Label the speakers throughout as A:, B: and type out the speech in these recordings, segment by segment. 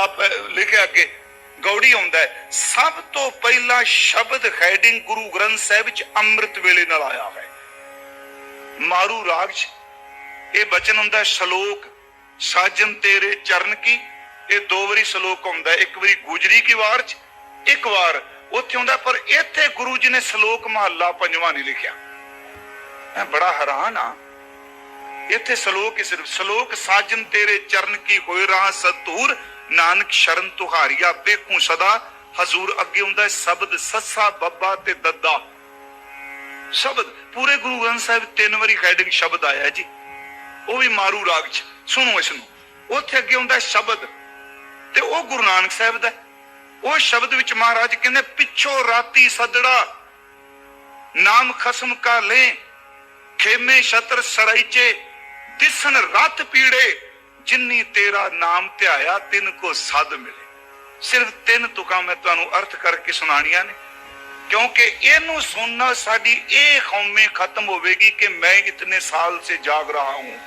A: ਮਹੱਲਾ ਲਿਖਿਆ ਅੱਗੇ, ਗੌੜੀ ਆਉਂਦਾ ਸਭ ਤੋਂ ਪਹਿਲਾ ਸ਼ਬਦ ਹੈਡਿੰਗ ਗੁਰੂ ਗ੍ਰੰਥ ਸਾਹਿਬ ਵਿੱਚ ਅੰਮ੍ਰਿਤ ਵੇਲੇ ਨਾਲ ਆਇਆ ਹੈ। ਮਾਰੂ ਰਾਗ ਇਹ ਬਚਨ ਹੁੰਦਾ ਸ਼ਲੋਕ, ਸਾਜਨ ਤੇਰੇ ਚਰਨ ਕੀ, ਇਹ ਦੋ ਵਾਰੀ ਸ਼ਲੋਕ ਹੁੰਦਾ ਇੱਕ ਵਾਰੀ ਗੁਜਰੀ ਕੀ ਵਾਰ 'ਚ, ਇੱਕ ਵਾਰ ਉੱਥੇ ਹੁੰਦਾ ਪਰ ਇੱਥੇ ਗੁਰੂ ਜੀ ਨੇ ਸ਼ਲੋਕ ਮਹੱਲਾ ਪੰਜਵਾਂ ਨਹੀਂ ਲਿਖਿਆ। ਮੈਂ ਬੜਾ ਹੈਰਾਨ ਆ ਇੱਥੇ ਸ਼ਲੋਕ ਹੀ ਸਿਰਫ, ਸ਼ਲੋਕ, ਸਾਜਨ ਤੇਰੇ ਚਰਨ ਕੀ ਹੋਏ ਰਾਹ ਸਤੂਰ ਨਾਨਕ ਸ਼ਰਨ ਤੁਹਾਰੀਆ ਬੇਖੂ ਸਦਾ। ਹਜ਼ੂਰ ਅੱਗੇ ਹੁੰਦਾ ਹੈ ਸ਼ਬਦ ਸੱਸਾ, ਬੱਬਾ ਤੇ ਦੱਦਾ। ਸ਼ਬਦ, ਪੂਰੇ ਗੁਰੂ ਗ੍ਰੰਥ ਸਾਹਿਬ ਤਿੰਨ ਵਾਰੀ ਹੈਡਿੰਗ ਸ਼ਬਦ ਆਇਆ ਜੀ। ਉਹ ਵੀ ਮਾਰੂ ਰਾਗ ਚ, ਸੁਣੋ ਇਸ ਨੂੰ ਉੱਥੇ ਅੱਗੇ ਹੁੰਦਾ ਸ਼ਬਦ ਤੇ ਉਹ ਗੁਰੂ ਨਾਨਕ ਸਾਹਿਬ ਦਾ ਉਹ ਸ਼ਬਦ ਵਿੱਚ ਮਹਾਰਾਜ ਕਹਿੰਦੇ, ਪਿੱਛੋਂ ਰਾਤੀ ਸਦੜਾ, ਨਾਮ ਖਸਮ ਕਾ ਲੈ, ਖੇਮੇ ਛਤਰ ਸਰਾਈਚੇ ਦਿਸਣ ਰਤ ਪੀੜੇ। ਜਿੰਨੀ ਤੇਰਾ ਨਾਮ ਧਿਆਇਆ, ਤਿੰਨ ਕੋ ਸਦ ਮਿਲੇ। ਸਿਰਫ ਤਿੰਨ ਤੁਕਾਂ ਮੈਂ ਤੁਹਾਨੂੰ ਅਰਥ ਕਰਕੇ ਸੁਣਾਣੀਆਂ ਨੇ। ਕਿਉਂਕਿ ਇਹਨੂੰ ਸੁਣਨਾ ਸਾਡੀ ਇਹ ਕੌਮੇ ਖਤਮ ਹੋਵੇਗੀ ਕਿ ਮੈਂ ਇਤਨੇ ਸਾਲ ਸੇ ਜਾਗ ਰਹਾ ਹੂੰ।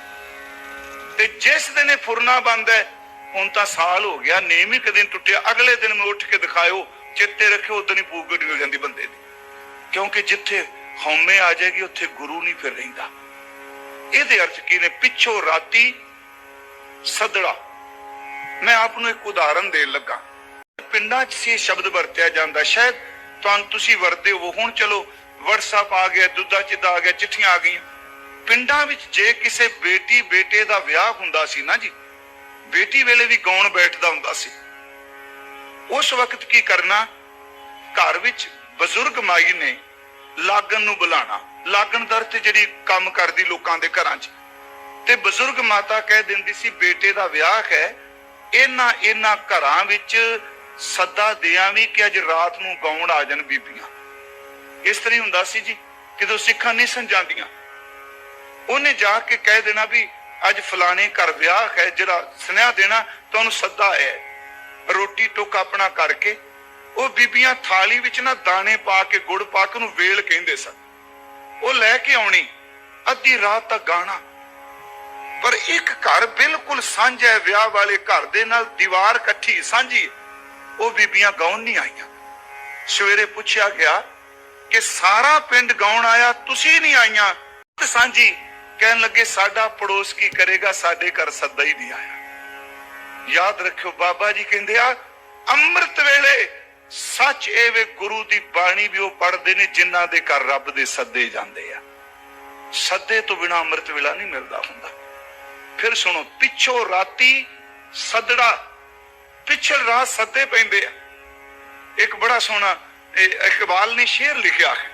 A: ਤੇ ਜਿਸ ਦਿਨ ਇਹ ਫੁਰਨਾ ਬੰਦ ਹੈ, ਹੁਣ ਤਾਂ ਸਾਲ ਹੋ ਗਿਆ, ਨੇਮ ਹੀ ਕਦੇ ਨੀ ਟੁੱਟਿਆ। ਅਗਲੇ ਦਿਨ ਮੈਂ ਉੱਠ ਕੇ ਦਿਖਾਇਓ, ਚਿੱਤੇ ਰੱਖਿਓ, ਉਦੋਂ ਹੀ ਭੂਖ ਗੱਡੀ ਹੋ ਜਾਂਦੀ ਬੰਦੇ ਦੀ। ਕਿਉਂਕਿ ਜਿੱਥੇ ਹਉਮੈ ਆ ਜਾਏਗੀ, ਉੱਥੇ ਗੁਰੂ ਨਹੀਂ ਫਿਰ ਰਹਿੰਦਾ। ਇਹਦੇ ਅਰਥ ਕੀ ਨੇ? ਪਿੱਛੋਂ ਰਾਤੀ ਸਦੜਾ। ਮੈਂ ਆਪ ਨੂੰ ਇੱਕ ਉਦਾਹਰਨ ਦੇਣ ਲੱਗਾ। ਪਿੰਡਾਂ 'ਚ ਸੀ ਸ਼ਬਦ ਵਰਤਿਆ ਜਾਂਦਾ। ਸ਼ਾਇਦ ਤੁਹਾਨੂੰ ਤੁਸੀਂ ਵਰਤੇ ਹੋ ਹੁਣ ਚਲੋ, WhatsApp ਆ ਗਿਆ, ਦੁੱਧਾ ਚਿੱਦਾ ਆ ਗਿਆ, ਚਿੱਠੀਆਂ ਆ ਗਈਆਂ। ਪਿੰਡਾਂ ਵਿੱਚ ਜੇ ਕਿਸੇ ਬੇਟੀ ਬੇਟੇ ਦਾ ਵਿਆਹ ਹੁੰਦਾ ਸੀ ਨਾ ਜੀ, ਬੇਟੀ ਵੇਲੇ ਵੀ ਗਾਉਣ ਬੈਠਦਾ ਹੁੰਦਾ ਸੀ। ਉਸ ਵਕਤ ਕੀ ਕਰਨਾ? ਘਰ ਵਿੱਚ ਬਜ਼ੁਰਗ ਮਾਈ ਨੇ ਲਾਗਣ ਨੂੰ ਬੁਲਾਣਾ। ਲਾਗਣ ਦਰ ਤੇ ਜਿਹੜੀ ਕੰਮ ਕਰਦੀ ਲੋਕਾਂ ਦੇ ਘਰਾਂ 'ਚ। ਤੇ ਬਜ਼ੁਰਗ ਮਾਤਾ ਕਹਿ ਦਿੰਦੀ ਸੀ, ਬੇਟੇ ਦਾ ਵਿਆਹ ਹੈ। ਇਹਨਾਂ ਇਹਨਾਂ ਘਰਾਂ ਵਿੱਚ ਸੱਦਾ ਦਿਆਂ ਵੀ ਕਿ ਅੱਜ ਰਾਤ ਨੂੰ ਗਾਉਣ ਆ ਜਾਣ ਬੀਬੀਆਂ। ਇਸ ਤਰ੍ਹਾਂ ਹੁੰਦਾ ਸੀ ਜੀ, ਕਿਦੋਂ ਸਿੱਖਾਂ ਨਹੀਂ ਸੰਜਾਂਦੀਆਂ ਉਹਨੇ ਜਾ ਕੇ ਕਹਿ ਦੇਣਾ ਵੀ ਅੱਜ ਫਲਾਣੇ ਘਰ ਵਿਆਹ ਹੈ, ਜਿਹੜਾ ਸੁਨੇਹਾ ਦੇਣਾ ਤੁਹਾਨੂੰ ਸੱਦਾ ਹੈ। ਰੋਟੀ ਟੁੱਕ ਆਪਣਾ ਕਰਕੇ ਉਹ ਬੀਬੀਆਂ ਥਾਲੀ ਵਿੱਚ ਨਾ ਦਾਣੇ ਪਾ ਕੇ, ਗੁੜ ਪਾ ਕੇ ਉਹਨੂੰ ਵੇਲ ਕਹਿੰਦੇ ਸਨ। ਉਹ ਲੈ ਕੇ ਆਉਣੀ, ਅੱਧੀ ਰਾਤ ਤੱਕ ਗਾਣਾ। ਪਰ ਇੱਕ ਘਰ ਬਿਲਕੁਲ ਸਾਂਝਾ ਹੈ, ਵਿਆਹ ਵਾਲੇ ਘਰ ਦੇ ਨਾਲ ਦੀਵਾਰ ਇਕੱਠੀ। ਸਾਂਝੀ। ਉਹ ਬੀਬੀਆਂ ਗਾਉਣ ਨਹੀਂ ਆਈਆਂ। ਸਵੇਰੇ ਪੁੱਛਿਆ ਗਿਆ ਕਿ ਸਾਰਾ ਪਿੰਡ ਗਾਉਣ ਆਇਆ, ਤੁਸੀਂ ਨਹੀਂ ਆਈਆਂ। ਸਾਂਝੀ ਕਹਿਣ ਲੱਗੇ, ਸਾਡਾ ਪੜੋਸ ਕੀ ਕਰੇਗਾ? ਸਾਡੇ ਘਰ ਸੱਦਾ ਹੀ ਨਹੀਂ ਆਇਆ। ਯਾਦ ਰੱਖਿਓ, ਬਾਬਾ ਜੀ ਕਹਿੰਦੇ ਆ, ਅੰਮ੍ਰਿਤ ਵੇਲੇ ਸੱਚ ਇਹ ਵੇ ਗੁਰੂ ਦੀ ਬਾਣੀ ਵੀ ਉਹ ਪੜ੍ਹਦੇ ਨੇ, ਜਿਨ੍ਹਾਂ ਦੇ ਘਰ ਰੱਬ ਦੇ ਸੱਦੇ ਜਾਂਦੇ ਆ। ਸੱਦੇ ਤੋਂ ਬਿਨਾ ਅੰਮ੍ਰਿਤ ਵੇਲਾ ਨਹੀਂ ਮਿਲਦਾ ਹੁੰਦਾ। ਫਿਰ ਸੁਣੋ, ਪਿੱਛੋਂ ਰਾਤੀ ਸਦੜਾ, ਪਿਛਲ ਰਾਤ ਸੱਦੇ ਪੈਂਦੇ ਆ। ਇੱਕ ਬੜਾ ਸੋਹਣਾ ਇਕਬਾਲ ਨੇ ਸ਼ੇਰ ਲਿਖਿਆ ਹੈ।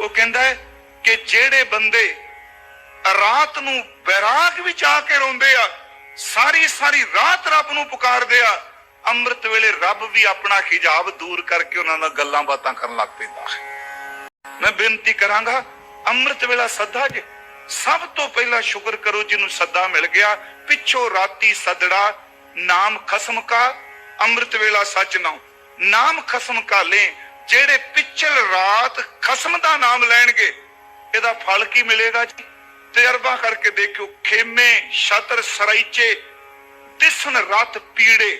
A: ਉਹ ਕਹਿੰਦਾ ਹੈ ਕਿ ਜਿਹੜੇ ਬੰਦੇ ਰਾਤ ਨੂੰ ਬੈਰਾਗ ਵਿੱਚ ਆ ਕੇ ਰੋਂਦੇ ਆ, ਸਾਰੀ ਸਾਰੀ ਰਾਤ ਰੱਬ ਨੂੰ ਪੁਕਾਰਦੇ ਆ, ਅੰਮ੍ਰਿਤ ਵੇਲੇ ਰੱਬ ਵੀ ਆਪਣਾ ਹਿਜਾਬ ਦੂਰ ਕਰਕੇ ਉਹਨਾਂ ਨਾਲ ਗੱਲਾਂ ਬਾਤਾਂ ਕਰਨ ਲੱਗ ਪੈਂਦਾ ਹੈ। ਮੈਂ ਬੇਨਤੀ ਕਰਾਂਗਾ, ਅੰਮ੍ਰਿਤ ਵੇਲਾ ਸੱਦਾ ਜੇ। ਸਭ ਤੋਂ ਪਹਿਲਾਂ ਸ਼ੁਕਰ ਕਰੋ ਜਿਹਨੂੰ ਸੱਦਾ ਮਿਲ ਗਿਆ, ਪਿੱਛੋਂ ਰਾਤੀ ਸਦੜਾ, ਨਾਮ ਖਸਮ ਕਾ, ਅੰਮ੍ਰਿਤ ਵੇਲਾ ਸੱਚ ਨਾ ਨਾਮ ਖਸਮ ਕਾ ਲੈ, ਜਿਹੜੇ ਪਿਛਲ ਰਾਤ ਖਸਮ ਦਾ ਨਾਮ ਲੈਣਗੇ, ਇਹਦਾ ਫਲ ਕੀ ਮਿਲੇਗਾ ਜੀ? ਤਜਰਬਾ ਕਰਕੇ ਦੇਖਿਓ, ਖੇਮੇ, ਛਤਰ ਸਰਾਈਚੇ ਦਿਸਣ ਰਤ ਪੀੜੇ।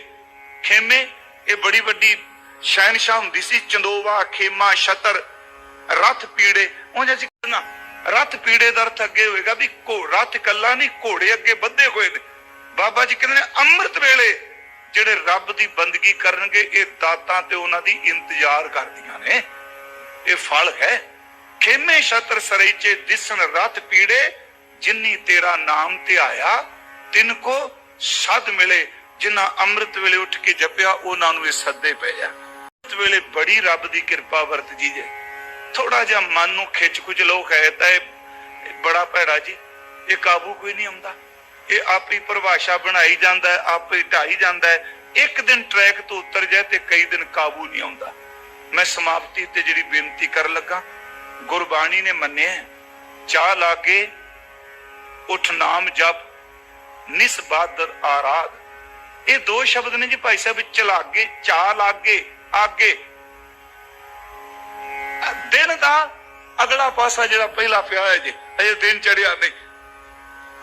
A: ਖੇਮੇ, ਇਹ ਬੜੀ ਵੱਡੀ ਸ਼ਹਿਨशाह ਹੁੰਦੀ ਸੀ, ਚੰਦੋਵਾ, ਖੇਮਾ, ਛਤਰ ਰਥ ਪੀੜੇ। ਉਂਝ ਅਸੀਂ ਕਰਨਾ ਰਥ ਪੀੜੇ ਦਾ ਅਰਥ ਅੱਗੇ ਹੋਏਗਾ ਵੀ ਘੋ ਰਥ ਕੱਲਾ ਨਹੀਂ, ਘੋੜੇ ਅੱਗੇ ਬੱਧੇ ਹੋਏ ਨੇ। ਬਾਬਾ ਜੀ ਕਹਿੰਦੇ ਨੇ, ਅੰਮ੍ਰਿਤ ਵੇਲੇ ਜਿਹੜੇ ਰੱਬ ਦੀ ਬੰਦਗੀ ਕਰਨਗੇ, ਇਹ ਦਾਤਾਂ ਤੇ ਉਹਨਾਂ ਦੀ ਇੰਤਜ਼ਾਰ ਕਰਦੀਆਂ ਨੇ। ਇਹ ਫਲ ਹੈ। ਖੇਮੇ ਛਤਰ ਸਰਈਚੇ ਦਿਸਣ ਰਥ ਪੀੜੇ, ਜਿੰਨੀ ਤੇਰਾ ਨਾਮ ਤੇ ਆਇਆ, ਤਿੰਨ ਕੋ ਸਦ ਮਿਲੇ। ਜਿਨ੍ਹਾਂ ਅੰਮ੍ਰਿਤ ਵੇਲੇ ਉੱਠ ਕੇ ਜਪਿਆ, ਉਹਨਾਂ ਨੂੰ ਇਹ ਸੱਦੇ ਪਏ ਆ। ਅੰਮ੍ਰਿਤ ਵੇਲੇ ਬੜੀ ਰੱਬ ਦੀ ਕਿਰਪਾ ਵਰਤ ਜੀ ਜੇ ਥੋੜਾ ਜਿਹਾ ਮਨ ਨੂੰ ਖਿੱਚ ਕੁਝ ਲੋਕ ਹੈ ਤਾਂ ਇਹ ਬੜਾ ਭੈੜਾ ਜੀ। ਇਹ ਕਾਬੂ ਕੋਈ ਨਹੀਂ ਆਉਂਦਾ। ਇਹ ਆਪਣੀ ਪਰਿਭਾਸ਼ਾ ਬਣਾਈ ਜਾਂਦਾ ਹੈ, ਆਪੇ ਢਾਈ ਜਾਂਦਾ ਹੈ। ਇੱਕ ਦਿਨ ਟਰੈਕ ਤੋਂ ਉਤਰ ਜਾਏ ਤੇ ਕਈ ਦਿਨ ਕਾਬੂ ਨਹੀਂ ਆਉਂਦਾ। ਮੈਂ ਸਮਾਪਤੀ ਤੇ ਜਿਹੜੀ ਬੇਨਤੀ ਕਰਨ ਲੱਗਾ, ਗੁਰਬਾਣੀ ਨੇ ਮੰਨਿਆ ਚਾਹ ਲਾਗੇ ਉਠ ਨਾਮ ਜਪ, ਨਿਸ ਬਾਦਰ ਆਰਾਧ। ਇਹ ਦੋ ਸ਼ਬਦ ਨੇ ਜੀ ਭਾਈ ਸਾਹਿਬ, ਚਲਾਗੇ, ਚਾਹ ਲਾਗੇ, ਆਗੇ। ਦਿਨ ਦਾ ਅਗਲਾ ਪਾਸਾ ਜਿਹੜਾ ਪਹਿਲਾ ਪਿਆ ਹੈ ਜੀ ਅਜੇ ਦਿਨ ਚੜਿਆ ਨਹੀਂ।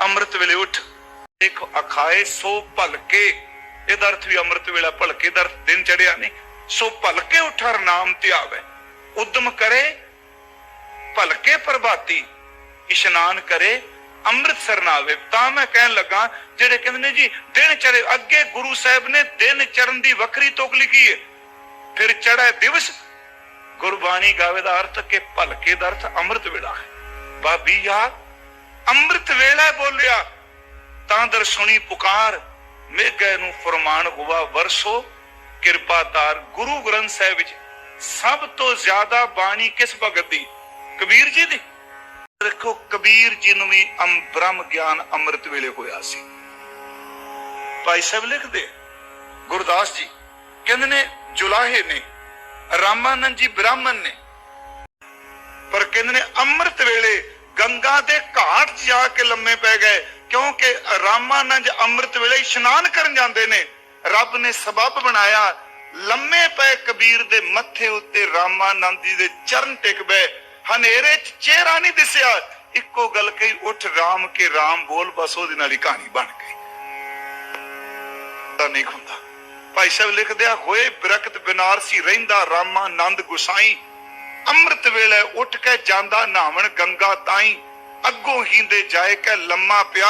A: ਅੰਮ੍ਰਿਤ ਵੇਲੇ ਉੱਠ, ਦੇਖੋ ਅਖਾਏ ਸੋ ਭਲਕੇ। ਇਹਦਾ ਅਰਥ ਵੀ ਅੰਮ੍ਰਿਤ ਵੇਲਾ ਭਲਕੇ ਦਾ ਦਿਨ ਚੜਿਆ ਨਹੀਂ। ਸੋ ਭਲਕੇ ਉਠਰ ਨਾਮ ਧਿਆਵੇ। ਉਦਮ ਕਰੇ, ਭਲਕੇ ਪ੍ਰਭਾਤੀ। ਇਸ਼ਨਾਨ ਕਰੇ, ਅੰਮ੍ਰਿਤਸਰ ਨਾ ਆਵੇ। ਤਾਂ ਮੈਂ ਕਹਿਣ ਲੱਗਾ, ਜਿਹੜੇ ਕਹਿੰਦੇ ਨੇ ਜੀ, ਦਿਨ ਚੜੇ ਅੱਗੇ ਗੁਰੂ ਸਾਹਿਬ ਨੇ ਦਿਨ ਚਰਨ ਦੀ ਵੱਖਰੀ ਤੁਕ ਲਿਖੀ ਹੈ। ਫਿਰ ਚੜਾ ਦਿਵਸ ਗੁਰਬਾਣੀ ਗਾਵੇ ਦਾ ਅਰਥ ਕਿ ਭਲਕੇ ਦਾ ਅਰਥ ਅੰਮ੍ਰਿਤ ਵੇਲਾ ਹੈ। ਬਾਬੀ ਯਾ ਅੰਮ੍ਰਿਤ ਵੇਲਾ ਬੋਲਿਆ। ਤਾਂ ਦਰ ਸੁਣੀ ਪੁਕਾਰ, ਮੇਘੇ ਨੂੰ ਫਰਮਾਨ ਹੁਆ ਵਰਸੋ। ਕਿਰਪਾ ਤਾਰ ਗੁਰੂ ਗ੍ਰੰਥ ਸਾਹਿਬ ਵਿੱਚ। ਸਭ ਤੋਂ ਜ਼ਿਆਦਾ ਬਾਣੀ ਕਿਸ ਭਗਤ ਦੀ? ਕਬੀਰ ਜੀ ਦੀ। ਦੇਖੋ, ਕਬੀਰ ਜੀ ਨੂੰ ਵੀ ਅਮ ਬ੍ਰਹਮ ਗਿਆਨ ਅੰਮ੍ਰਿਤ ਵੇਲੇ ਹੋਇਆ ਸੀ। ਭਾਈ ਸਾਹਿਬ ਲਿਖਦੇ ਗੁਰਦਾਸ ਜੀ, ਕਹਿੰਦੇ ਨੇ, ਜੁਲਾਹੇ ਨੇ ਰਾਮਾਨੰਦ ਜੀ ਬ੍ਰਾਹਮਣ ਨੇ। ਪਰ ਕਹਿੰਦੇ ਨੇ ਅੰਮ੍ਰਿਤ ਵੇਲੇ ਗੰਗਾ ਦੇ ਘਾਟ ਜਾ ਕੇ ਲੰਮੇ ਪੈ ਗਏ, ਕਿਉਂਕਿ ਰਾਮਾਨੰਦ ਅੰਮ੍ਰਿਤ ਵੇਲੇ ਇਸ਼ਨਾਨ ਕਰਨ ਜਾਂਦੇ ਨੇ। ਰੱਬ ਨੇ ਸਬਬ ਬਣਾਇਆ, ਲੰਮੇ ਪਏ ਕਬੀਰ ਦੇ ਮੱਥੇ ਉੱਤੇ ਰਾਮਾਨੰਦ ਜੀ ਦੇ ਚਰਨ ਟਿਕ ਪਏ ਹਨੇਰੇ 'ਚ ਚਿਹਰਾ ਨਹੀਂ ਦਿਸਿਆ, ਇੱਕੋ ਗੱਲ ਕਹੀ, ਉੱਠ ਰਾਮ ਕੇ ਰਾਮ ਬੋਲ, ਬਸ ਉਹਦੇ ਨਾਲ ਹੀ ਕਹਾਣੀ ਬਣ ਗਈ। ਤਾਂ ਨਹੀਂ ਹੁੰਦਾ। ਭਾਈ ਸਾਹਿਬ ਲਿਖਦੇ ਆ ਹੋਏ, ਬਰਕਤ ਬਨਾਰਸੀ ਰਹਿੰਦਾ ਰਾਮਾਨੰਦ ਗੁਸਾਈ। ਅੰਮ੍ਰਿਤ ਵੇਲੇ ਉੱਠ ਕੇ ਜਾਂਦਾ ਨਾਵਣ ਗੰਗਾ ਤਾਈ। ਅੱਗੋਂ ਹੀਂਦੇ ਜਾਏ ਕੇ ਲੰਮਾ ਪਿਆ,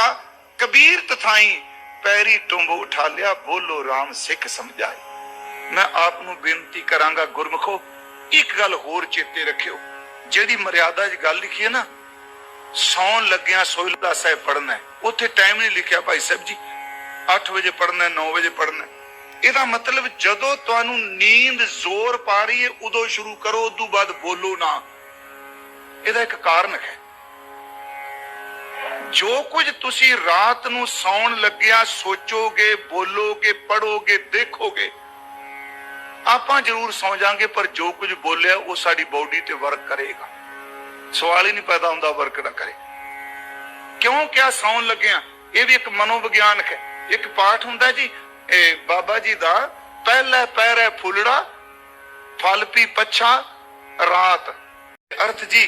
A: ਕਬੀਰ ਤਥਾਈ। ਪੈਰੀ ਟੁੰਬ ਉਠਾ ਲਿਆ, ਬੋਲੋ RAM ਸਿੱਖ ਸਮਝਾਈ। ਮੈਂ ਆਪ ਨੂੰ ਬੇਨਤੀ ਕਰਾਂਗਾ ਗੁਰਮਖੋ, ਇੱਕ ਗੱਲ ਹੋਰ ਚੇਤੇ ਰੱਖਿਓ। ਜਿਹੜੀ ਮਰਿਆਦਾ 'ਚ ਗੱਲ ਲਿਖੀ ਹੈ ਨਾ, ਸੌਣ ਲੱਗਿਆ ਸੋਹਿਲਾ ਸਾਹਿਬ ਪੜਨਾ ਉੱਥੇ ਟਾਈਮ ਨਹੀਂ ਲਿਖਿਆ ਭਾਈ ਸਾਹਿਬ ਜੀ। 8 ਵਜੇ ਪੜਨਾ 9 ਵਜੇ ਪੜਨਾ ਇਹਦਾ ਮਤਲਬ ਜਦੋਂ ਤੁਹਾਨੂੰ ਨੀਂਦ ਜ਼ੋਰ ਪਾ ਰਹੀ ਹੈ, ਉਦੋਂ ਸ਼ੁਰੂ ਕਰੋ, ਉਦੋਂ ਬਾਅਦ ਬੋਲੋ ਨਾ। ਇਹਦਾ ਇੱਕ ਕਾਰਨ ਹੈ। ਜੋ ਕੁਝ ਤੁਸੀਂ ਰਾਤ ਨੂੰ ਸੌਣ ਲੱਗਿਆ, ਸੋਚੋਗੇ, ਬੋਲੋਗੇ ਪੜੋਗੇ ਦੇਖੋਗੇ, ਆਪਾਂ ਜ਼ਰੂਰ ਸੌ ਜਾਾਂਗੇ, ਪਰ ਜੋ ਕੁਝ ਬੋਲਿਆ, ਉਹ ਸਾਡੀ ਬਾਡੀ ਤੇ ਵਰਕ ਕਰੇਗਾ। ਸਵਾਲ ਹੀ ਨਹੀਂ ਪੈਦਾ ਹੁੰਦਾ ਵਰਕ ਨਾ ਕਰੇ। ਕਿਉਂ ਕਿਆ ਸੌਣ ਲੱਗਿਆ? ਇਹ ਵੀ ਇੱਕ ਮਨੋਵਿਗਿਆਨਕ ਹੈ। ਇੱਕ ਪਾਠ ਹੁੰਦਾ ਜੀ ਇਹ ਬਾਬਾ ਜੀ ਦਾ ਪਹਿਲਾ ਪੈਰ ਹੈ ਫੁੱਲੜਾ, ਫਲ ਪੀ ਪੱਛਾ, ਰਾਤ। ਅਰਥ ਜੀ,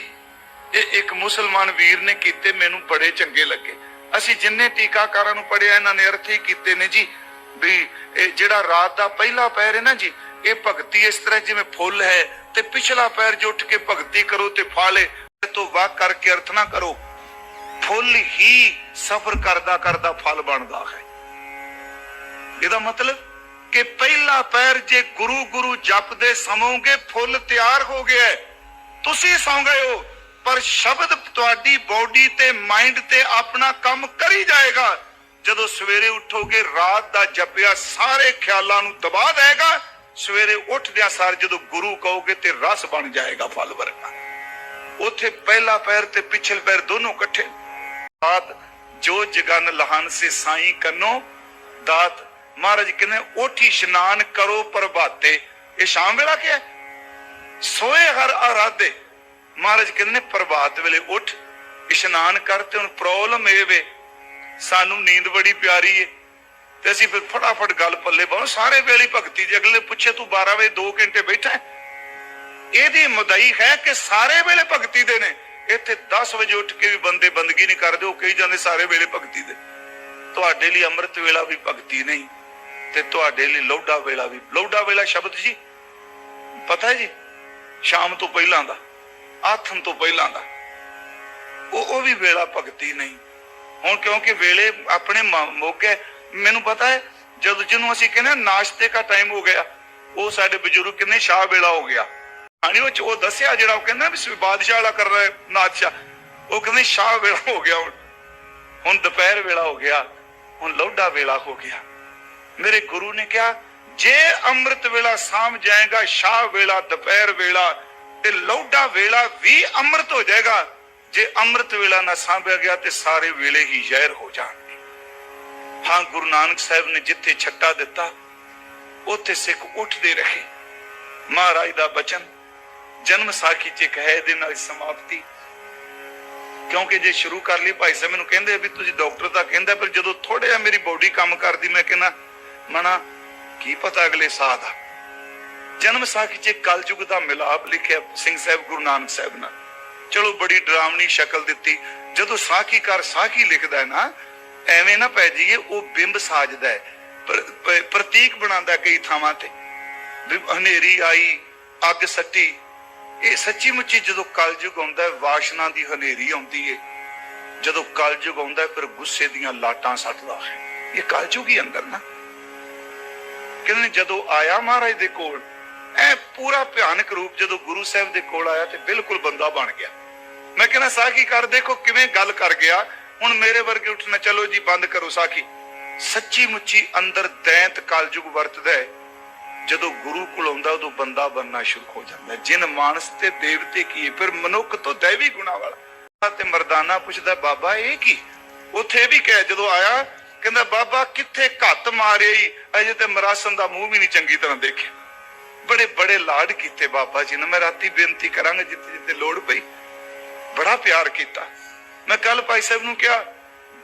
A: ਇਹ ਇੱਕ ਮੁਸਲਮਾਨ ਵੀਰ ਨੇ ਕੀਤੇ ਮੈਨੂੰ ਬੜੇ ਚੰਗੇ ਲੱਗੇ। ਅਸੀਂ ਜਿੰਨੇ ਟੀਕਾਕਾਰਾਂ ਨੂੰ ਪੜਿਆ ਇਹਨਾਂ ਨੇ ਅਰਥ ਹੀ ਕੀਤੇ ਨੇ ਜੀ, ਵੀ ਇਹ ਜਿਹੜਾ ਰਾਤ ਦਾ ਪਹਿਲਾ ਪੈਰ ਹੈ ਨਾ ਜੀ, ਇਹ ਭਗਤੀ ਇਸ ਤਰ੍ਹਾਂ ਜਿਵੇਂ ਫੁੱਲ ਹੈ ਤੇ ਪਿਛਲਾ ਪੈਰ ਜੋ ਉੱਠ ਕੇ ਭਗਤੀ ਕਰੋ ਤੇ ਫਾਲੇ ਤੋਂ ਵਾਕ ਕਰਕੇ ਅਰਥ ਨਾ ਕਰੋ। ਫੁੱਲ ਹੀ ਸਫਰ ਕਰਦਾ ਕਰਦਾ ਫਲ ਬਣਦਾ ਹੈ। ਇਹਦਾ ਮਤਲਬ ਕਿ ਪਹਿਲਾ ਪੈਰ ਜੇ ਗੁਰੂ ਗੁਰੂ ਜਪਦੇ ਸਮੋਗੇ, ਫੁੱਲ ਤਿਆਰ ਹੋ ਗਿਆ ਤੁਸੀਂ ਸੌਂ ਗਏ ਹੋ, ਪਰ ਸ਼ਬਦ ਤੁਹਾਡੀ ਬਾਡੀ ਤੇ ਮਾਈਂਡ ਤੇ ਆਪਣਾ ਕੰਮ ਕਰੀ ਜਾਏਗਾ। ਜਦੋਂ ਸਵੇਰੇ ਉੱਠੋਗੇ, ਰਾਤ ਦਾ ਜਪਿਆ ਸਾਰੇ ਖਿਆਲਾਂ ਨੂੰ ਦਬਾ ਦੇਗਾ। ਸਵੇਰੇ ਉੱਠਦਿਆਂ ਸਾਰ ਜਦੋਂ ਗੁਰੂ ਕਹੋਗੇ ਤੇ ਰਸ ਬਣ ਜਾਏਗਾ ਫਲ ਵਰਗਾ। ਉੱਥੇ ਪਹਿਲਾ ਪੈਰ ਤੇ ਪਿਛਲੇ ਪੈਰ ਦੋਨੋਂ ਇਕੱਠੇ। ਰਾਤ ਜੋ ਜਗਨ ਲਹਨ ਸੇ ਸਾਈ ਕੰਨੋ, ਦਾਤ ਮਹਾਰਾਜ ਕਹਿੰਦੇ, ਉਠੀ ਇਸ਼ਨਾਨ ਕਰੋ ਪ੍ਰਭਾਤੇ। ਇਹ ਸ਼ਾਮ ਵੇਲਾ ਕਿਹਾ ਸੋਏ ਹਰ ਆਰਾਧੇ ਮਹਾਰਾਜ ਕਹਿੰਦੇ ਨੇ ਪ੍ਰਭਾਤ ਵੇਲੇ ਉੱਠ, ਇਸ਼ਨਾਨ ਕਰ ਤੇ ਹੁਣ ਪ੍ਰੋਬਲਮ ਇਹ ਵੇ, ਸਾਨੂੰ ਨੀਂਦ ਬੜੀ ਪਿਆਰੀ ਏ। ਤੇ ਅਸੀਂ ਫਿਰ ਫਟਾਫਟ ਗੱਲ ਪੱਲੇ ਪਾਉਂ ਸਾਰੇ ਵੇਲੇ ਭਗਤੀ ਦੇ ਅਗਲੇ ਪੁੱਛੇ, ਤੂੰ 12 ਵਜੇ 2 ਘੰਟੇ ਬੈਠਾ ਇਹਦੀ ਮਦਈ ਹੈ ਕਿ ਸਾਰੇ ਵੇਲੇ ਭਗਤੀ ਦੇ ਨੇ। ਇੱਥੇ 10 ਵਜੇ ਉੱਠ ਕੇ ਵੀ ਬੰਦੇ ਬੰਦਗੀ ਨਹੀਂ ਕਰਦੇ, ਉਹ ਕਹੀ ਜਾਂਦੇ, ਸਾਰੇ ਵੇਲੇ ਭਗਤੀ ਦੇ। ਤੁਹਾਡੇ ਲਈ ਅੰਮ੍ਰਿਤ ਵੇਲਾ ਵੀ ਭਗਤੀ ਨਹੀਂ। ਤੇ ਤੁਹਾਡੇ ਲਈ ਲੋਹੜਾ ਵੇਲਾ ਵੀ। ਲੋਹੜਾ ਵੇਲਾ ਸ਼ਬਦ ਜੀ? ਪਤਾ ਜੀ? ਸ਼ਾਮ ਤੋਂ ਪਹਿਲਾਂ ਦਾ ਆਥਨ ਤੋਂ ਪਹਿਲਾਂ ਦਾ। ਉਹ ਉਹ ਵੀ ਵੇਲਾ ਭਗਤੀ ਨਹੀਂ। ਹੁਣ ਕਿਉਂਕਿ ਵੇਲੇ ਆਪਣੇ ਮੌਕੇ ਮੈਨੂੰ ਪਤਾ ਹੈ, ਜਦੋਂ ਜਿਹਨੂੰ ਅਸੀਂ ਕਹਿੰਦੇ ਨਾਸ਼ਤੇ ਦਾ ਟਾਈਮ ਹੋ ਗਿਆ, ਉਹ ਸਾਡੇ ਬਜ਼ੁਰਗ ਕਹਿੰਦੇ ਸ਼ਾਹ ਵੇਲਾ ਹੋ ਗਿਆ। ਹਾਣੀ ਉਹ ਉਹ ਦੱਸਿਆ ਜਿਹੜਾ ਉਹ ਕਹਿੰਦਾ ਵੀ ਬਾਦਸ਼ਾਹ ਵਾਲਾ ਕਰ ਰਿਹਾ ਨਾਦਸ਼ਾਹ। ਉਹ ਕਹਿੰਦੇ ਸ਼ਾਹ ਵੇਲਾ ਹੋ ਗਿਆ ਹੁਣ। ਹੁਣ ਦੁਪਹਿਰ ਵੇਲਾ ਹੋ ਗਿਆ, ਹੁਣ ਲੋਹੜਾ ਵੇਲਾ ਹੋ ਗਿਆ। ਮੇਰੇ ਗੁਰੂ ਨੇ ਕਿਹਾ, ਜੇ ਅੰਮ੍ਰਿਤ ਵੇਲਾ ਸਾਮ ਜਾਏਗਾ, ਸ਼ਾਹ ਵੇਲਾ, ਦੁਪਹਿਰ ਵੇਲਾ ਤੇ ਲੌਡਾ ਵੇਲਾ ਵੀ ਅੰਮ੍ਰਿਤ ਹੋ ਜਾਏਗਾ, ਜੇ ਅੰਮ੍ਰਿਤ ਵੇਲਾ ਨਾ ਸਾਂਭਿਆ ਗਿਆ ਤੇ ਸਾਰੇ ਵੇਲੇ ਹੀ ਜ਼ਹਿਰ ਹੋ ਜਾਣਗੇ। ਹਾਂ, ਗੁਰੂ ਨਾਨਕ ਸਾਹਿਬ ਨੇ ਜਿੱਥੇ ਛੱਟਾ ਦਿੱਤਾ, ਉੱਥੇ ਸਿੱਖ ਉੱਠਦੇ ਰਹੇ। ਮਹਾਰਾਜ ਦਾ ਬਚਨ, ਜਨਮ ਸਾਖੀ ਚ ਇੱਕ ਦੇ ਨਾਲ ਸਮਾਪਤੀ। ਕਿਉਂਕਿ ਜੇ ਸ਼ੁਰੂ ਕਰ ਲਈ, ਭਾਈ ਸਾਹਿਬ ਮੈਨੂੰ ਕਹਿੰਦੇ ਵੀ ਤੁਸੀਂ ਡਾਕਟਰ ਤਾਂ ਕਹਿੰਦਾ, ਪਰ ਜਦੋਂ ਥੋੜਾ ਜਿਹਾ ਮੇਰੀ ਬਾਡੀ ਕੰਮ ਕਰਦੀ, ਮੈਂ ਕਹਿੰਦਾ ਮਨਾ, ਕੀ ਪਤਾ ਅਗਲੇ ਸਾਹ ਦਾ? ਜਨਮ ਸਾਖੀ ਚ ਕਲਯੁਗ ਦਾ ਮਿਲਾਪ ਲਿਖਿਆ ਸਿੰਘ ਸਾਹਿਬ ਗੁਰੂ ਨਾਨਕ ਸਾਹਿਬ ਨਾਲ। ਚਲੋ ਬੜੀ ਡਰਾਵਣੀ ਸ਼ਕਲ ਦਿੱਤੀ। ਜਦੋਂ ਸਾਖੀਕਾਰ ਸਾਖੀ ਲਿਖਦਾ ਹੈ ਨਾ, ਐਵੇਂ ਨਾ ਪੈ ਜਾਈਏ, ਉਹ ਬਿੰਬ ਸਾਜਦਾ ਹੈ। ਪ੍ਰਤੀਕ ਬਣਾਉਂਦਾ ਕਈ ਥਾਵਾਂ ਤੇ। ਹਨੇਰੀ ਆਈ, ਅੱਗ ਸੱਟੀ। ਇਹ ਸੱਚੀ ਮੁੱਚੀ ਜਦੋਂ ਕਲਯੁਗ ਆਉਂਦਾ ਹੈ, ਵਾਸ਼ਨਾ ਦੀ ਹਨੇਰੀ ਆਉਂਦੀ ਹੈ ਜਦੋਂ ਕਲਯੁਗ ਆਉਂਦਾ ਹੈ, ਫਿਰ ਗੁੱਸੇ ਦੀਆਂ ਲਾਟਾਂ ਸੱਟਦਾ ਹੈ। ਇਹ ਕਲਯੁਗ ਹੀ ਅੰਦਰ ਨਾ। ਕਹਿੰਦੇ ਜਦੋਂ ਆਇਆ ਮਹਾਰਾਜ ਦੇ ਕੋਲ ਐ ਪੂਰਾ ਭਿਆਨਕ ਰੂਪ ਜਦੋਂ ਗੁਰੂ ਸਾਹਿਬ ਦੇ ਕੋਲ ਆਇਆ ਤੇ ਬਿਲਕੁਲ ਬੰਦਾ ਬਣ ਗਿਆ। ਮੈਂ ਕਹਿੰਦਾ ਸਾਖੀ ਕਰ, ਦੇਖੋ ਕਿਵੇਂ ਗੱਲ ਕਰ ਗਿਆ। ਹੁਣ ਮੇਰੇ ਵਰਗੇ ਉੱਠਣਾ ਚਲੋ ਜੀ, ਬੰਦ ਕਰੋ ਸਾਖੀ। ਸੱਚੀ ਮੁੱਚੀ ਅੰਦਰ ਦੈਂਤ ਕਲਯੁਗ ਵਰਤਦਾ ਹੈ। ਜਦੋਂ ਗੁਰੂ ਕੋਲ ਆਉਂਦਾ, ਉਦੋਂ ਬੰਦਾ ਬੰਨਾ ਸ਼ੁਰੂ ਹੋ ਜਾਂਦਾ ਜਿਨ ਮਾਨਸ ਤੇ ਦੇਵਤੇ ਕੀ ਫਿਰ ਮਨੁੱਖ ਤੋਂ ਦੈਵੀ ਗੁਣਾ ਵਾਲਾ। ਤੇ ਮਰਦਾਨਾ ਪੁੱਛਦਾ, ਬਾਬਾ, ਇਹ ਕੀ? ਉੱਥੇ ਇਹ ਵੀ ਕਹਿ, ਜਦੋਂ ਆਇਆ ਕਹਿੰਦਾ, ਬਾਬਾ, ਕਿੱਥੇ ਘੱਤ ਮਾਰਿਆ ਈ? ਅਜੇ ਤੇ ਮਰਾਸਨ ਦਾ ਮੂੰਹ ਵੀ ਨਹੀਂ ਚੰਗੀ ਤਰ੍ਹਾਂ ਦੇਖਿਆ। ਬੜੇ ਬੜੇ ਲਾਡ ਕੀਤੇ ਬਾਬਾ ਜੀ ਨੇ। ਮੈਂ ਰਾਤੀ ਬੇਨਤੀ ਕਰਾਂਗਾ, ਜਿੱਥੇ ਜਿੱਥੇ ਲੋੜ ਪਈ, ਬੜਾ ਪਿਆਰ ਕੀਤਾ। ਮੈਂ ਕੱਲ ਭਾਈ ਸਾਹਿਬ ਨੂੰ ਕਿਹਾ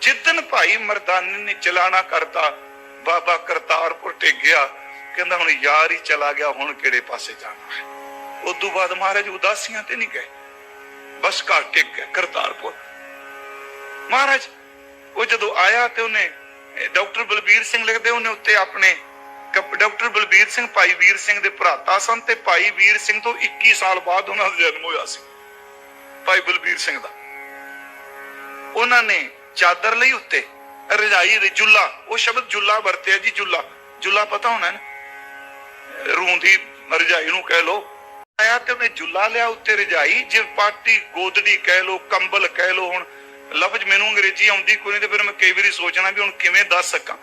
A: ਜਿੱਦਨ ਭਾਈ ਮਰਦਾਨੇ ਨੇ ਚਲਾਣਾ ਕਰਤਾ, ਬਾਬਾ ਕਰਤਾਰਪੁਰ ਟੇਗਿਆ ਕਹਿੰਦਾ, ਹੁਣ ਯਾਰ ਹੀ ਚਲਾ ਗਿਆ, ਹੁਣ ਕਿਹੜੇ ਪਾਸੇ ਜਾਣਾ ਹੈ? ਉਦੋਂ ਬਾਅਦ ਮਹਾਰਾਜ ਉਦਾਸੀਆਂ ਤੇ ਨਹੀਂ ਗਏ। ਬਸ ਘਰ ਟਿਕ ਗਿਆ ਕਰਤਾਰਪੁਰ। ਮਹਾਰਾਜ, ਉਹ ਜਦੋਂ ਆਇਆ ਤੇ ਉਹਨੇ ਡਾਕਟਰ ਬਲਬੀਰ ਸਿੰਘ ਲਿਖਦੇ ਉਹਨੇ ਉੱਤੇ ਆਪਣੇ ਡਾਕਟਰ ਬਲਬੀਰ ਸਿੰਘ ਭਾਈ ਵੀਰ ਸਿੰਘ ਦੇ ਭਰਾਤਾ ਸਨ ਤੇ ਭਾਈ ਵੀਰ ਸਿੰਘ ਤੋਂ 21 ਸਾਲ ਬਾਅਦ ਉਹਨਾਂ ਦਾ ਜਨਮ ਹੋਇਆ ਸੀ, ਭਾਈ ਬਲਬੀਰ ਸਿੰਘ ਦਾ। ਉਹਨਾਂ ਨੇ ਚਾਦਰ ਲਈ ਉੱਤੇ ਰਜਾਈ ਦੇ ਜੁੱਲਾ, ਉਹ ਸ਼ਬਦ ਜੁੱਲਾ ਵਰਤਿਆ ਜੀ, ਜੁੱਲਾ। ਜੁੱਲਾ ਪਤਾ ਹੋਣਾ ਨਾ? ਰੂੰ ਦੀ ਰਜਾਈ ਨੂੰ ਕਹਿ ਲੋ ਆਇਆ ਤੇ ਉਹਨੇ ਜੁੱਲਾ ਲਿਆ ਉੱਤੇ ਰਜਾਈ ਜੇ ਪਾਟੀ ਗੋਦੜੀ ਕਹਿ ਲੋ ਕੰਬਲ ਕਹਿ ਲੋ ਹੁਣ ਲਫ਼ਜ਼ ਮੈਨੂੰ ਅੰਗਰੇਜ਼ੀ ਆਉਂਦੀ, ਕੋਈ ਨਹੀਂ ਤੇ ਫਿਰ ਮੈਂ ਕਈ ਵਾਰੀ ਸੋਚਣਾ ਵੀ ਹੁਣ ਕਿਵੇਂ ਦੱਸ ਸਕਾਂ।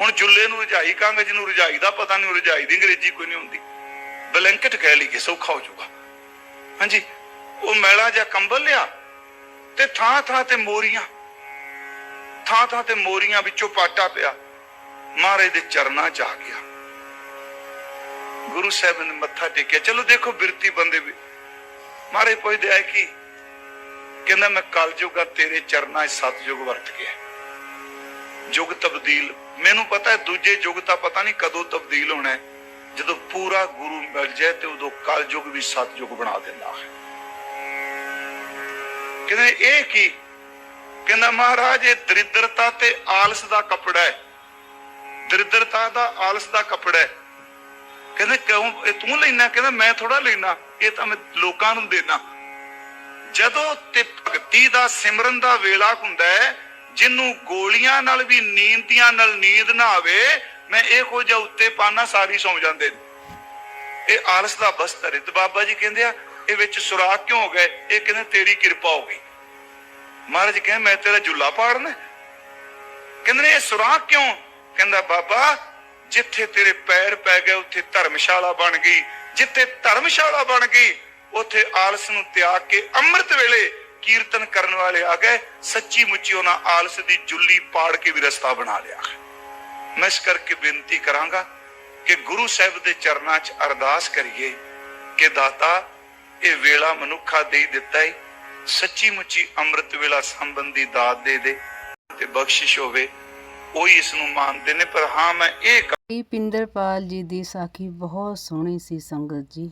A: ਹੁਣ ਜੁੱਲੇ ਨੂੰ ਰਜਾਈ ਕਹਾਂਗੇ ਜਿਹਨੂੰ ਰਜਾਈ ਦਾ ਪਤਾ ਨਹੀਂ ਰਜਾਈ ਦੀ ਅੰਗਰੇਜ਼ੀ ਕੋਈ ਨਹੀਂ ਹੁੰਦੀ। ਬਲੈਂਕਟ ਕਹਿ ਲਈਏ, ਸੌਖਾ ਹੋ ਜਾਊਗਾ। ਹਾਂਜੀ, ਉਹ ਮੈਲਾ ਜਿਹਾ ਕੰਬਲ ਲਿਆ ਤੇ ਥਾਂ ਥਾਂ ਤੇ ਮੋਰੀਆਂ, ਥਾਂ ਥਾਂ ਤੇ ਮੋਰੀਆਂ ਵਿੱਚੋਂ ਪਾਟਾ ਪਿਆ। ਮਹਾਰਾਜ ਦੇ ਚਰਨਾਂ 'ਚ ਆ ਗਿਆ। ਗੁਰੂ ਸਾਹਿਬ ਨੇ ਮੱਥਾ ਟੇਕਿਆ। ਚਲੋ ਦੇਖੋ ਬਿਰਤੀ ਬੰਦੇ ਵੀ। ਮਹਾਰਾਜ ਪੁੱਛਦੇ ਆ ਕਿ ਕਹਿੰਦਾ, ਮੈਂ ਕਲਯੁਗਾ ਤੇਰੇ ਚਰਨਾਂ 'ਚ ਸਤਜੁਗ ਵਰਤ ਗਿਆ ਯੁਗ ਤਬਦੀਲ, ਮੈਨੂੰ ਪਤਾ ਹੈ ਦੂਜੇ ਯੁਗ ਤਾਂ ਪਤਾ ਨਹੀਂ ਕਦੋਂ ਤਬਦੀਲ ਹੋਣਾ ਹੈ। ਜਦੋਂ ਪੂਰਾ ਗੁਰੂ ਮਿਲ ਜਾਏ ਤੇ ਉਦੋਂ ਕਲਯੁਗ ਵੀ ਸਤਜੁਗ ਬਣਾ ਦਿੰਦਾ ਹੈ। ਕਹਿੰਦੇ, ਇਹ ਕੀ? ਕਹਿੰਦਾ, ਮਹਾਰਾਜ, ਇਹ ਦਰਿਦਰਤਾ ਤੇ ਆਲਸ ਦਾ ਕੱਪੜਾ ਹੈ। ਦਰਿਦਰਤਾ ਦਾ ਆਲਸ ਦਾ ਕੱਪੜਾ ਹੈ। ਕਹਿੰਦੇ, ਕਿਉਂ? ਇਹ ਤੂੰ ਲੈਣਾ ਕਹਿੰਦਾ, ਮੈਂ ਥੋੜਾ ਲੈਣਾ ਇਹ ਤਾਂ ਮੈਂ ਲੋਕਾਂ ਨੂੰ ਦੇਣਾ। ਜਦੋਂ ਤੇ ਭਗਤੀ ਦਾ ਸਿਮਰਨ ਦਾ ਵੇਲਾ ਹੁੰਦਾ ਹੈ ਜਿਹਨੂੰ ਗੋਲੀਆਂ ਨਾਲ ਵੀ ਨੀਂਦੀਆਂ ਨਾਲ ਨੀਂਦ ਨਾ ਆਵੇ, ਮੈਂ ਇਹੋ ਜਿਹਾ ਉੱਤੇ ਪਾਣਾ ਸਾਰੀ ਸੌਂ ਜਾਂਦੇ ਨੇ। ਇਹ ਆਲਸ ਦਾ ਬਸਤਰ ਹੈ ਤੇ ਬਾਬਾ ਜੀ ਕਹਿੰਦੇ ਆ, ਇਹ ਵਿੱਚ ਸੁਰਾਖ ਕਿਉਂ ਹੋ ਗਏ ਇਹ ਕਹਿੰਦੇ ਤੇਰੀ ਕਿਰਪਾ ਹੋ ਗਈ। ਮਹਾਰਾਜ ਕਹਿੰਦੇ, ਮੈਂ ਤੇਰਾ ਜੁੱਲਾ ਪਾੜਨਾ ਕਹਿੰਦੇ ਨੇ, ਇਹ ਸੁਰਾਖ ਕਿਉਂ? ਕਹਿੰਦਾ ਬਾਬਾ, ਜਿੱਥੇ ਤੇਰੇ ਪੈਰ ਪੈ ਗਏ, ਉੱਥੇ ਧਰਮਸ਼ਾਲਾ ਬਣ ਗਈ। ਜਿੱਥੇ ਧਰਮਸ਼ਾਲਾ ਬਣ ਗਈ ਉਥੇ ਆਲਸ ਨੂੰ ਤਿਆਗ ਕੇ ਅੰਮ੍ਰਿਤ ਵੇਲੇ ਕੀਰਤਨ ਕਰਨ ਵਾਲੇ ਆ ਗਏ। ਸੱਚੀ ਮੁੱਚੀ ਉਹਨਾਂ ਆਲਸ ਦੀ ਜੁੱਲੀ ਪਾੜ ਕੇ ਵੀ ਰਸਤਾ ਬਣਾ ਲਿਆ। ਮੈਂ ਇਸ ਕਰਕੇ ਬੇਨਤੀ ਕਰਾਂਗਾ ਕਿ ਗੁਰੂ ਸਾਹਿਬ ਦੇ ਚਰਨਾਂ 'ਚ ਅਰਦਾਸ ਕਰੀਏ ਕਿ ਦਾਤਾ, ਇਹ ਵੇਲਾ ਮਨੁੱਖਾ ਦੇ ਦਿੱਤਾ ਹੈ ਸੱਚੀ ਮੁੱਚੀ ਅੰਮ੍ਰਿਤ ਵੇਲਾ ਸੰਬੰਧੀ ਦਾਤ ਦੇ ਦੇ ਤੇ ਬਖਸ਼ਿਸ਼ ਹੋਵੇ। ਉਹੀ ਇਸ ਨੂੰ ਮੰਨਦੇ ਨੇ, ਪਰ ਹਾਂ ਮੈਂ ਇਹ
B: ਇਹ ਪਿੰਦਰਪਾਲ ਜੀ ਦੀ ਸਾਖੀ ਬਹੁਤ ਸੋਹਣੀ ਸੀ ਸੰਗਤ ਜੀ।